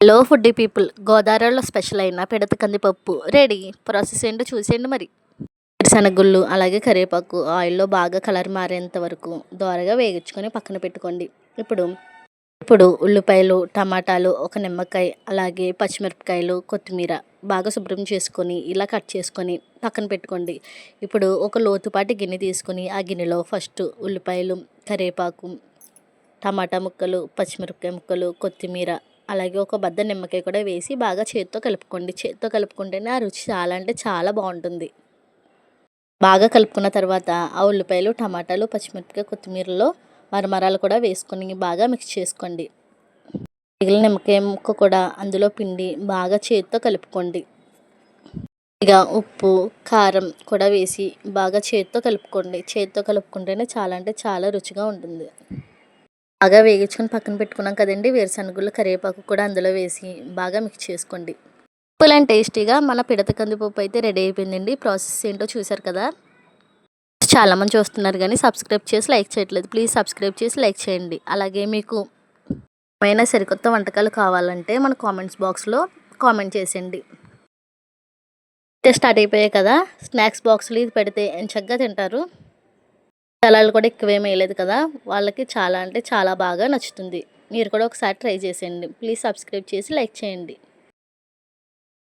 Hello foodie people గోదావరిలో special అయిన పిడత కందిపప్పు రెడీ. ప్రాసెస్ ఏంటో చూసేయండి మరి. శనగుళ్ళు అలాగే కరివేపాకు ఆయిల్లో బాగా కలర్ మారేంత వరకు దోరగా వేగించుకొని పక్కన పెట్టుకోండి. ఇప్పుడు ఇప్పుడు ఉల్లిపాయలు టమాటాలు ఒక నిమ్మకాయ అలాగే పచ్చిమిరపకాయలు కొత్తిమీర బాగా శుభ్రం చేసుకొని ఇలా కట్ చేసుకొని పక్కన పెట్టుకోండి. ఇప్పుడు ఒక లోతుపాటి గిన్నె తీసుకొని ఆ గిన్నెలో ఫస్ట్ ఉల్లిపాయలు కరివేపాకు టమాటా ముక్కలు పచ్చిమిరపకాయ ముక్కలు కొత్తిమీర అలాగే ఒక బద్ద నిమ్మకాయ కూడా వేసి బాగా చేతితో కలుపుకోండి. చేతితో కలుపుకుంటేనే ఆ రుచి చాలా అంటే చాలా బాగుంటుంది. బాగా కలుపుకున్న తర్వాత ఆ ఉల్లిపాయలు టమాటాలు పచ్చిమిరపకాయ కొత్తిమీరలో మరమరాలు కూడా వేసుకొని బాగా మిక్స్ చేసుకోండి. మిగిలిన నిమ్మకాయ ముక్క కూడా అందులో పిండి బాగా చేతితో కలుపుకోండి. ఇక ఉప్పు కారం కూడా వేసి బాగా చేతితో కలుపుకోండి. చేతితో కలుపుకుంటేనే చాలా అంటే చాలా రుచిగా ఉంటుంది. బాగా వేగించుకొని పక్కన పెట్టుకున్నాం కదండి. వేరుశనగలు కరివేపాకు కూడా అందులో వేసి బాగా మిక్స్ చేసుకోండి. సింపుల్ అండ్ టేస్టీగా మన పిడత కందిపప్పు అయితే రెడీ అయిపోయిందండి. ప్రాసెస్ ఏంటో చూసారు కదా? చాలామంది చూస్తున్నారు కానీ సబ్స్క్రైబ్ చేసి లైక్ చేయట్లేదు. ప్లీజ్ సబ్స్క్రైబ్ చేసి లైక్ చేయండి. అలాగే మీకు ఏమైనా సరికొత్త వంటకాలు కావాలంటే మన కామెంట్స్ బాక్స్లో కామెంట్ చేసేయండి. అయితే స్టార్ట్ అయిపోయాయి కదా. స్నాక్స్ బాక్స్లో ఇది పెడితే చక్కగా తింటారు. స్థలాలు కూడా ఎక్కువేం వేయలేదు కదా. వాళ్ళకి చాలా అంటే చాలా బాగా నచ్చుతుంది. మీరు కూడా ఒకసారి ట్రై చేసేయండి. ప్లీజ్ సబ్స్క్రైబ్ చేసి లైక్ చేయండి.